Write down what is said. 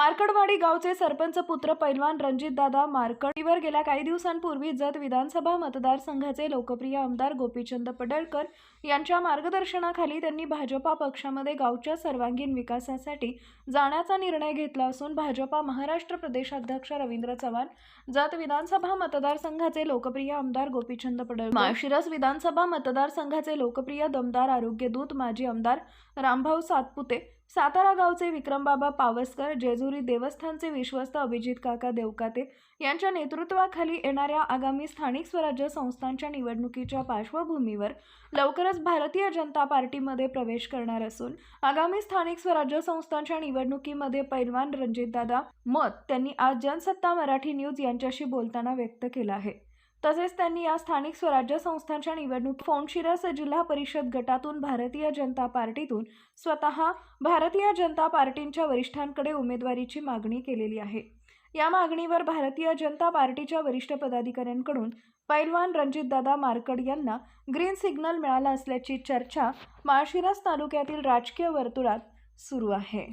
मार्कडवाडी गावचे सरपंच पुत्र पैलवान रणजितदादा मार्कडीवर गेल्या काही दिवसांपूर्वी जत विधानसभा मतदारसंघाचे लोकप्रिय आमदार गोपीचंद पडळकर यांच्या मार्गदर्शनाखाली त्यांनी भाजपा पक्षामध्ये गावच्या सर्वांगीण विकासासाठी जाण्याचा निर्णय घेतला असून भाजपा महाराष्ट्र प्रदेशाध्यक्ष रवींद्र चव्हाण जत विधानसभा मतदारसंघाचे लोकप्रिय आमदार गोपीचंद पडळकर माळशिरस विधानसभा मतदारसंघाचे लोकप्रिय दमदार आरोग्यदूत माजी आमदार रामभाऊ सातपुते सातारा गावचे विक्रमबाबा पावसकर जेजुरी देवस्थानचे विश्वस्त अभिजित काका देवकाते यांच्या नेतृत्वाखाली येणाऱ्या आगामी स्थानिक स्वराज्य संस्थांच्या निवडणुकीच्या पार्श्वभूमीवर लवकरच भारतीय जनता पार्टीमध्ये प्रवेश करणार असून आगामी स्थानिक स्वराज्य संस्थांच्या निवडणुकीमध्ये पैलवान रणजितदादा मत त्यांनी आज जनसत्ता मराठी न्यूज यांच्याशी बोलताना व्यक्त केलं आहे. तसेच त्यांनी या स्थानिक स्वराज्य संस्थांच्या निवडणूक फोंडशिरस जिल्हा परिषद गटातून भारतीय जनता पार्टीतून स्वतः भारतीय जनता पार्टींच्या वरिष्ठांकडे उमेदवारीची मागणी केलेली आहे. या मागणीवर भारतीय जनता पार्टीच्या वरिष्ठ पदाधिकाऱ्यांकडून पैलवान रणजितदादा मारकड यांना ग्रीन सिग्नल मिळाला असल्याची चर्चा माळशिरस तालुक्यातील राजकीय वर्तुळात सुरू आहे.